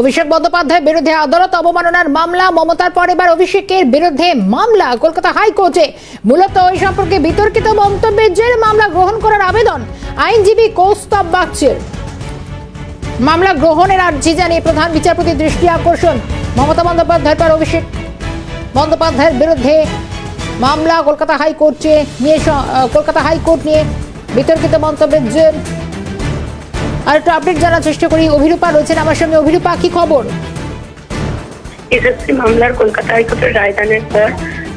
অভিষেক বন্দ্যোপাধ্যায়ের বিরুদ্ধে আদালত অবমাননার মামলা, মমতার পর এবার অভিষেকের বিরুদ্ধে মামলা, কলকাতা হাইকোর্টে। মূলত ওই সম্পর্কে বিতর্কিত মন্তব্যের জেরে মামলা গ্রহণ করার আবেদন আইনজীবী কৌস্তব বাগচির। মামলা গ্রহণের আর্জি জানিয়ে প্রধান বিচারপতির দৃষ্টি আকর্ষণ। মমতা বন্দ্যোপাধ্যায়ের পর অভিষেক বন্দ্যোপাধ্যায়ের বিরুদ্ধে মামলা কলকাতা হাইকোর্টে নিয়ে কলকাতা হাইকোর্ট নিয়ে বিতর্কিত মন্তব্যের জের আর একটু আপডেট জানার চেষ্টা করি। অভিরূপা রয়েছেন আমার সঙ্গে। অভিরূপা, কি খবর? এসএসসি মামলার কলকাতা হাইকোর্টের রায়দানের পর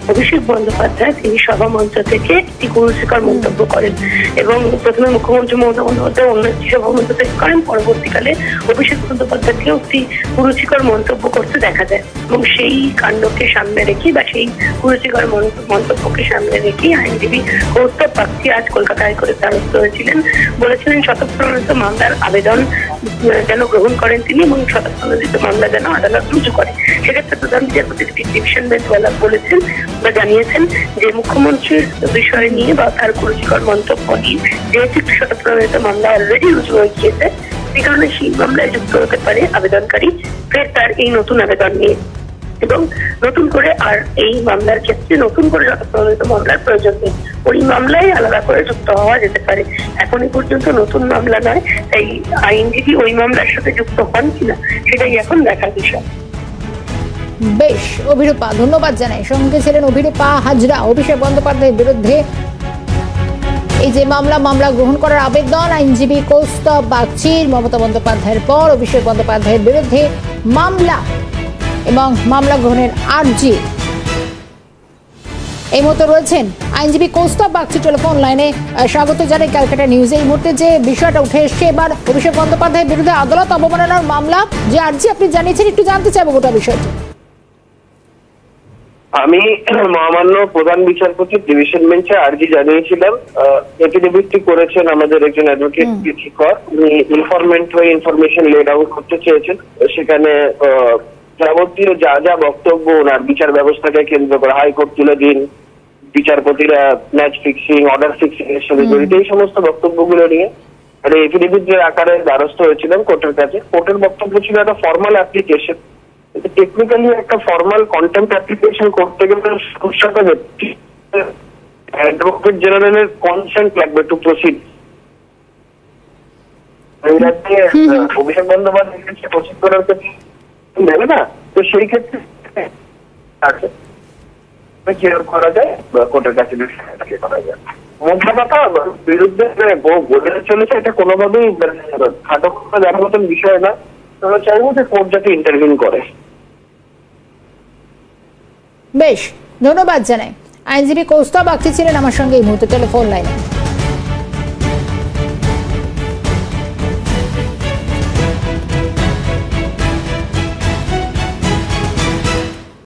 অভিষেক বন্দ্যোপাধ্যায় তিনি সভা মঞ্চ থেকে একটি কুরুচিকর মন্তব্য করেন এবং প্রথমে মুখ্যমন্ত্রী মমতা বন্দ্যোপাধ্যায় অন্য একটি সভা মঞ্চ থেকে করেন। পরবর্তীকালে অভিষেক বন্দ্যোপাধ্যায়কেও একটি কুরুচিকর মন্তব্য করতে দেখা যায় এবং সেই কাণ্ডকে সামনে রেখে বা সেই কুরুচিকর মন্ত- মন্তব্যকে সামনে রেখে আইনজীবী কৌস্তব বাগচি আজ কলকাতা হাইকোর্টের দ্বারস্থ হয়েছিলেন। বলেছিলেন শতপ্রণোদিত মামলার আবেদন যেন গ্রহণ করেন তিনি এবং শতপ্রণোদিত মামলা যেন আদালত রুজু করে। সেক্ষেত্রে বিচারপতি ডিভিশন বেঞ্চ বলেছেন বা জানিয়েছেন যে মুখ্যমন্ত্রীর বিষয় নিয়ে বা তার কুরুচিকর মন্তব্য নিয়ে যেহেতু একটি শতপ্রণোদিত মামলা অলরেডি রুজু হয়ে গিয়েছে, সেই কারণে সেই মামলায় যুক্ত হতে পারে আবেদনকারী। ফের তার এই নতুন আবেদন নিয়ে। এবং নতুন করে আর এই মামলার ক্ষেত্রে নতুন করে শতপ্রণোদিত মামলার প্রয়োজন নেই। ওই মামলায় আলাদা করে যুক্ত হওয়া যেতে পারে। এখন পর্যন্ত নতুন মামলা নয়, তাই আইনজীবী ওই মামলার সাথে যুক্ত হন কিনা, সেটাই এখন দেখার বিষয়। বেশ, অভিরূপা, ধন্যবাদ জানাই। সঙ্গে ছিলেন অভিরূপা হাজরা, অভিষেক বন্দ্যোপাধ্যায়ের বিরুদ্ধে এই যে মামলা মামলা গ্রহণ করার আবেদন, আইনজীবী কৌস্তব বাগচির, মমতা বন্দ্যোপাধ্যায়ের পর অভিষেক বন্দ্যোপাধ্যায়ের বিরুদ্ধে মামলা এবং মামলা গ্রহণের আর্জি। এই মুহূর্তে রয়েছেন আইনজীবী কৌস্তব বাগচি টেলিফোন লাইনে। স্বাগত জানাই ক্যালকাটা নিউজে। এই মুহূর্তে যে বিষয়টা উঠে এসছে, এবার অভিষেক বন্দ্যোপাধ্যায়ের বিরুদ্ধে আদালত অবমাননার মামলা যে আর্জি আপনি জানিয়েছেন, একটু জানতে চাইব গোটা বিষয়টি। আমি মহামান্য প্রধান বিচারপতি ডিভিশন বেঞ্চে আর্জি জানিয়েছিলাম এফিডেভিটটি করেছেন আমাদের একজন অ্যাডভোকেট কর। উনি ইনফরমেন্ট হয়ে ইনফরমেশন লেড আউট করতে চেয়েছেন। সেখানে যাবতীয় যা যা বক্তব্য ওনার বিচার ব্যবস্থাকে কেন্দ্র করে হাইকোর্ট তুলে দিন বিচারপতিরা ম্যাচ ফিক্সিং অর্ডার ফিক্সিং এর সাথে জড়িত এই সমস্ত বক্তব্যগুলো নিয়ে। একটা এফিডেভিটের আকারে দ্বারস্থ হয়েছিলাম কোর্টের কাছে। কোর্টের বক্তব্য ছিল একটা ফর্মাল অ্যাপ্লিকেশন টেকনিক্যালি একটা ফর্মাল কন্টেম্প অ্যাপ্লিকেশন করতে গেলে সমস্যাটা অ্যাডভোকেট জেনারেলের কনসেন্ট লাগবে to proceed Abhishek Bandyopadhyay proceed করার ক্ষেত্রে নেবে না? তো সেই ক্ষেত্রে আছে কেয়ার করা যায় কোর্টের কাছে করা যায়। মোদ্দা কথা বিরুদ্ধে মানে ব- বলে চলেছে এটা কোনোভাবেই মানে খাটো করে দেওয়ার মতন বিষয় না। আমরা চাইব যে কোর্ট যাতে ইন্টারভিউ করে। বেশ ধন্যবাদ জানাই। আইনজীবী কৌস্তব বাগচি ছিলেন আমার সঙ্গে এই মুহূর্তে টেলিফোন লাইনে